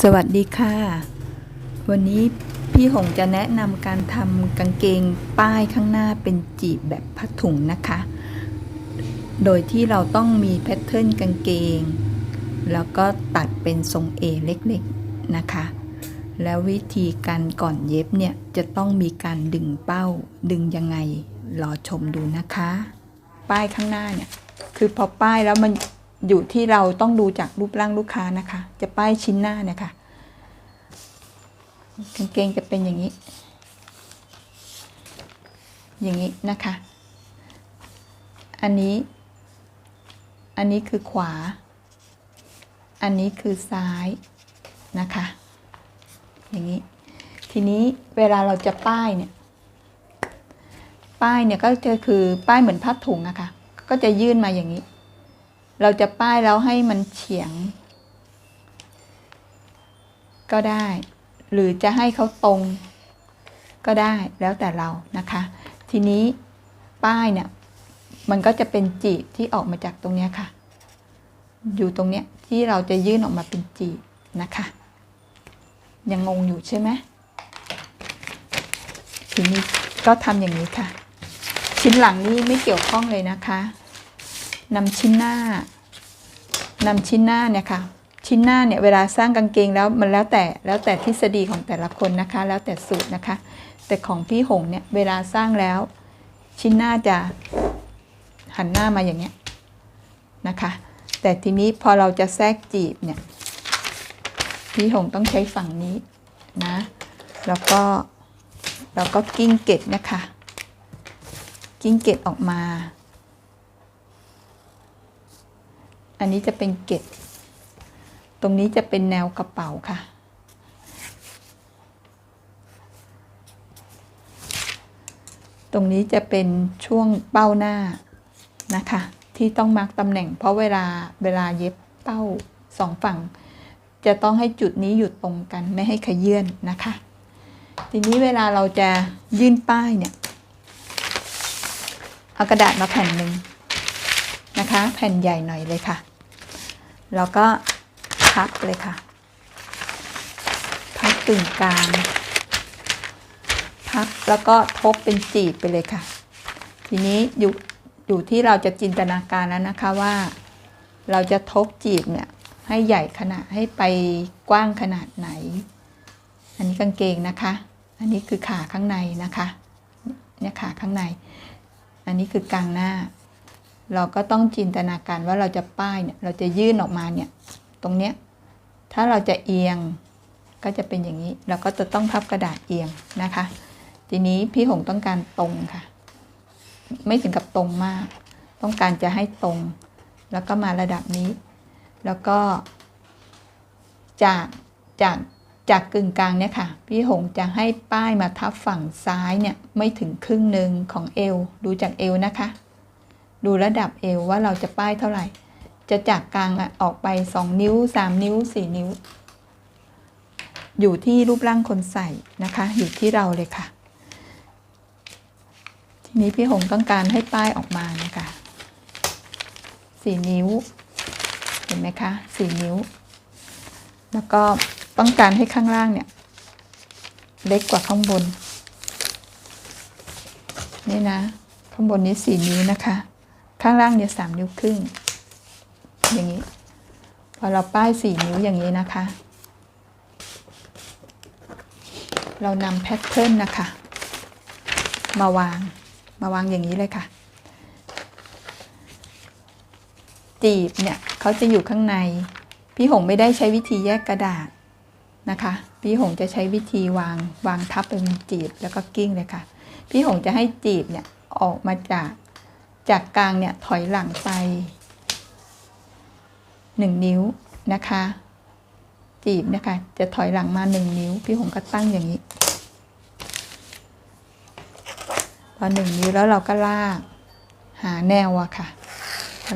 สวัสดีค่ะ วันนี้พี่หงจะแนะนำการทำกางเกงป้ายข้างหน้าเป็นจีบแบบผ้าถุงนะคะ โดยที่เราต้องมีแพทเทิร์นกางเกง แล้วก็ตัดเป็นทรงเอเล็กๆนะคะ แล้ววิธีการก่อนเย็บเนี่ยจะต้องมีการดึงเป้าดึงยังไงรอชมดูนะคะ ป้ายข้างหน้าเนี่ยคือพอป้ายแล้วมัน อยู่ที่เราต้องดูจากรูปร่างลูกค้านะคะ จะป้ายชิ้นหน้าเนี่ยค่ะกางเกงจะเป็นอย่างนี้ อย่างนี้นะคะ อันนี้ อันนี้คือขวา อันนี้คือซ้ายนะคะ อย่างนี้ ทีนี้เวลาเราจะป้ายเนี่ย ป้ายเนี่ยก็จะคือป้ายเหมือนพับถุงอะคะ ก็จะยื่นมาอย่างนี้ เราจะป้ายแล้วให้มันเฉียง ก็ได้ หรือจะให้เขาตรง ก็ได้แล้วแต่เรานะคะ ทีนี้ป้ายเนี่ยมันก็จะเป็นจีบที่ออกมาจากตรงนี้ค่ะ อยู่ตรงเนี้ยที่เราจะยื่นออกมาเป็นจีบนะคะ ยังงงอยู่ใช่ไหมทีนี้ก็ทำอย่างนี้ค่ะ ชิ้นหลังนี่ไม่เกี่ยวข้องเลยนะคะ นำชิ้นหน้านำชิ้นหน้าเนี่ยค่ะ ชิ้นหน้าเนี่ยเวลาสร้างกางเกงแล้วมันแล้วแต่แล้วแต่ทฤษฎีของแต่ละคนนะคะ แล้วแต่สูตรนะคะ แต่ของพี่หงเนี่ยเวลาสร้างแล้ว ชิ้นหน้าจะหันหน้ามาอย่างเงี้ยนะคะ แต่ทีนี้พอเราจะแทรกจีบเนี่ยพี่หงต้องใช้ฝั่งนี้นะแล้วก็แล้วก็กิ้งเกตนะคะ กิ้งเกตออกมา อันนี้จะเป็นเกตตรงนี้จะเป็นแนวกระเป๋าค่ะ ตรงนี้จะเป็นช่วงเป้าหน้านะคะ ที่ต้องมาร์กตำแหน่ง เพราะเวลาเวลาเย็บเป้าสองฝั่ง จะต้องให้จุดนี้อยู่ตรงกันไม่ให้ขยื่นนะคะ ทีนี้เวลาเราจะยื่นป้ายเนี่ยเอากระดาษมาแผ่นหนึ่งนะคะ แผ่นใหญ่หน่อยเลยค่ะ แล้วก็พับเลยค่ะ พับกึ่งกลาง พับแล้วก็ทบเป็นจีบไปเลยค่ะ ทีนี้อยู่อยู่ที่เราจะจินตนาการแล้วนะคะว่า เราจะทบจีบเนี่ยให้ใหญ่ขนาดให้ไปกว้างขนาดไหน อันนี้กางเกงนะคะ อันนี้คือขาข้างในนะคะ เนี่ยขาข้างใน อันนี้คือกลางหน้า เราก็ต้องจินตนาการว่าเราจะป้ายเนี่ย เราจะยื่นออกมาเนี่ย ตรงเนี้ย ถ้าเราจะเอียงก็จะเป็นอย่างนี้ เราก็จะต้องพับกระดาษเอียงนะคะ ทีนี้พี่หงต้องการตรงค่ะ ไม่ถึงกับตรงมาก ต้องการจะให้ตรง แล้วก็มาระดับนี้ แล้วก็ จากจากจากกึ่งกลางเนี่ยค่ะ พี่หงจะให้ป้ายมาทับฝั่งซ้ายเนี่ยไม่ถึงครึ่งหนึ่งของเอว ดูจากเอวนะคะ ดูระดับเอวว่าเราจะป้ายเท่าไหร่ จะจากกลางอะออกไป 2 นิ้ว 3 นิ้ว 4 นิ้ว อยู่ที่รูปร่างคนใส่นะคะ อยู่ที่เราเลยค่ะ ทีนี้พี่หงต้องการให้ป้ายออกมานะคะ4นิ้ว เห็นไหมคะ 4 นิ้ว แล้วก็ต้องการให้ข้างล่างเนี่ย เล็กกว่าข้างบน นี่นะ ข้างบนนี้ 4 นิ้วนะคะ ข้างล่างเนี่ย3นิ้วครึ่ง อย่างนี้ พอเราป้าย4นิ้วอย่างนี้นะคะ เรานำแพทเทิร์นนะคะ มาวางมาวางอย่างนี้เลยค่ะ จีบเนี่ยเขาจะอยู่ข้างใน พี่หงไม่ได้ใช้วิธีแยกกระดาษนะคะ พี่หงจะใช้วิธีวางวางทับเป็นจีบแล้วก็กิ้งเลยค่ะ พี่หงจะให้จีบเนี่ยออกมาจาก จากกลางเนี่ยถอยหลังไปหนึ่งนิ้วนะคะ จีบนะคะ จะถอยหลังมาหนึ่งนิ้ว พี่หงก็ตั้งอย่างนี้พอหนึ่งนิ้วแล้วเราก็ลาก หาแนวอะค่ะ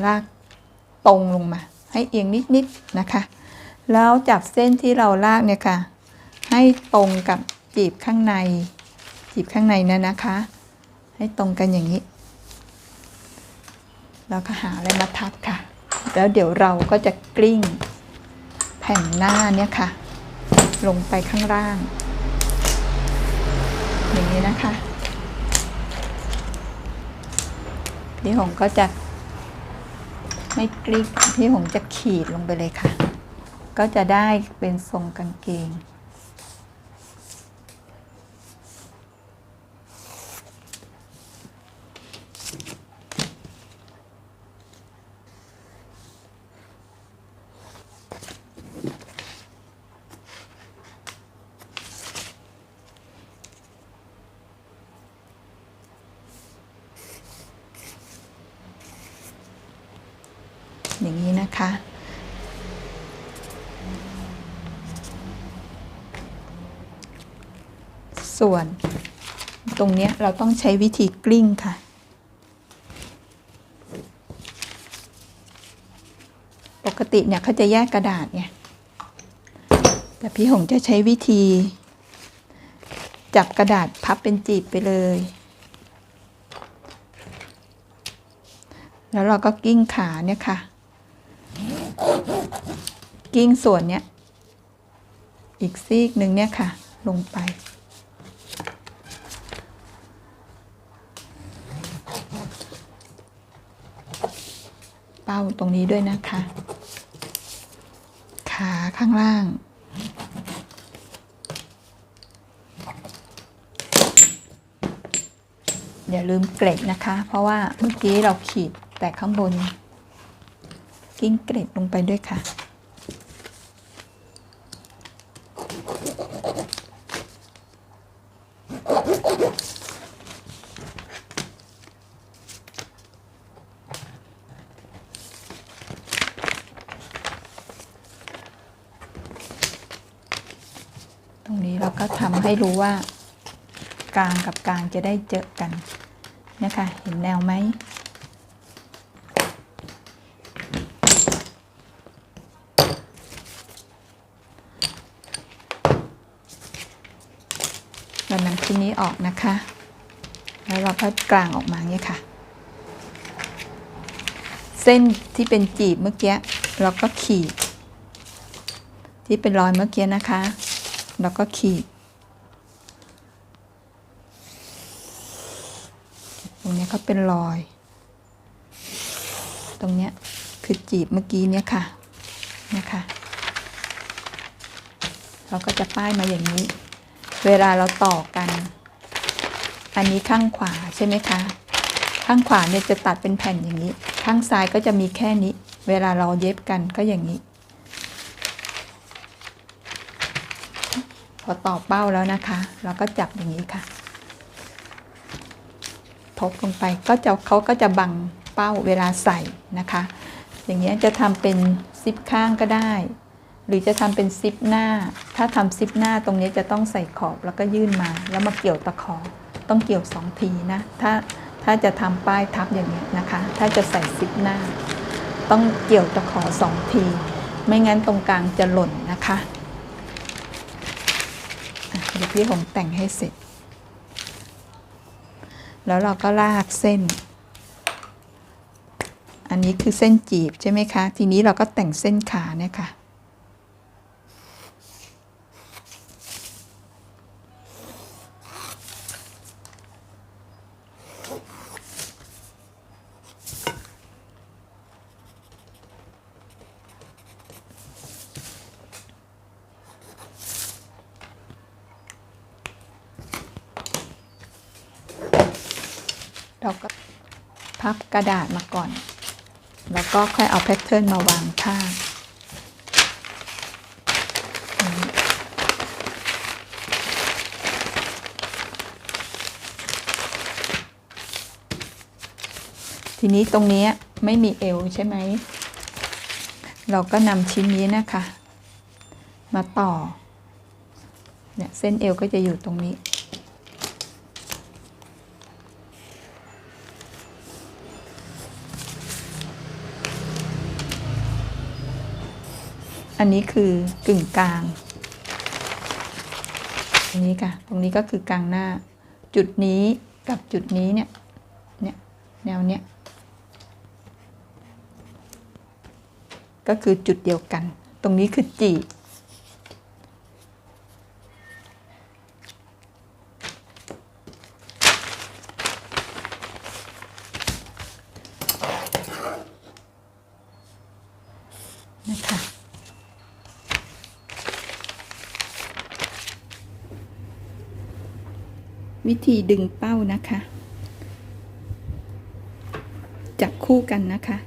ลากตรงลงมา ให้เอียงนิดๆนะคะ แล้วจับเส้นที่เราลากเนี่ยค่ะ ให้ตรงกับจีบข้างใน จีบข้างในนั่นนะคะ ให้ตรงกันอย่างนี้ แล้วก็หาอะไรมาทับค่ะ แล้วเดี๋ยวเราก็จะกลิ้งแผ่นหน้าเนี่ยค่ะ ลงไปข้างล่าง อย่างนี้นะคะ พี่หงก็จะไม่กลิ้งพี่หงจะขีดลงไปเลยค่ะ ก็จะได้เป็นทรงกางเกง นะคะ ส่วนตรงนี้เราต้องใช้วิธีกลิ้งค่ะ ปกติเนี่ยเขาจะแยกกระดาษไงแต่พี่หงจะใช้วิธี จับกระดาษพับเป็นจีบไปเลย แล้วเราก็กิ้งขาเนี่ยค่ะ กิ้งส่วนเนี้ยอีกซีกหนึ่งเนี่ยค่ะ ลงไป เป้าตรงนี้ด้วยนะคะ ขาข้างล่าง อย่าลืมเกล็ดนะคะ เพราะว่าเมื่อกี้เราขีดแต่ข้างบน กิ้งเกล็ดลงไปด้วยค่ะ ตรงนี้เราก็ทำให้รู้ว่ากลางกับกลางจะได้เจอกันนะคะเห็นแนวไหมเรานำชิ้นนี้ออกนะคะ แล้วเราก็กลางออกมาเนี่ยค่ะ เส้นที่เป็นจีบเมื่อกี้เราก็ขีด ที่เป็นรอยเมื่อกี้นะคะ เราก็ขีด ตรงนี้ยเขาเป็นรอย ตรงเนี้ยคือจีบเมื่อกี้เนี่ยค่ะเนี่ยค่ะ เราก็จะป้ายมาอย่างนี้ เวลาเราต่อกัน อันนี้ข้างขวาใช่ไหมคะ ข้างขวาเนี่ยจะตัดเป็นแผ่นอย่างนี้ ข้างซ้ายก็จะมีแค่นี้ เวลาเราเย็บกันก็อย่างนี้ อต่อเป้าแล้วนะคะ เราก็จับอย่างนี้ค่ะ ทบลงไปก็จะเขาก็จะบังเป้าเวลาใส่นะคะ อย่างเงี้จะทำเป็นซิปข้างก็ได้ หรือจะทำเป็นซิปหน้า ถ้าทำซิปหน้าตรงนี้จะต้องใส่ขอบแล้วก็ยื่นมา แล้วมาเกี่ยวตะขอ ต้องเกี่ยวสองทีนะ ถ้าถ้าจะทำป้ายทับอย่างนี้นะคะ ถ้าจะใส่ซิปหน้า ต้องเกี่ยวตะขอสองที ไม่งั้นตรงกลางจะหล่นนะคะ เดี๋ยวพี่หงแต่งให้เสร็จ แล้วเราก็ลากเส้น อันนี้คือเส้นจีบใช่ไหมคะ ทีนี้เราก็แต่งเส้นขาเนี่ยค่ะ พับกระดาษมาก่อน แล้วก็ค่อยเอาแพทเทิร์นมาวางข้างอย่าทีนี้ตรงนี้ไม่มีเอวใช่ไหม เราก็นำชิ้นนี้นะคะ มาต่อ เนี่ยเส้นเอวก็จะอยู่ตรงนี้ อันนี้คือกึ่งกลางอันนี้ค่ะ ตรงนี้ก็คือกลางหน้า จุดนี้กับจุดนี้เนี่ย เนี่ยแนวเนี้ย ก็คือจุดเดียวกัน ตรงนี้คือจีบ วิธีดึงเป้านะคะ จับคู่กันนะคะ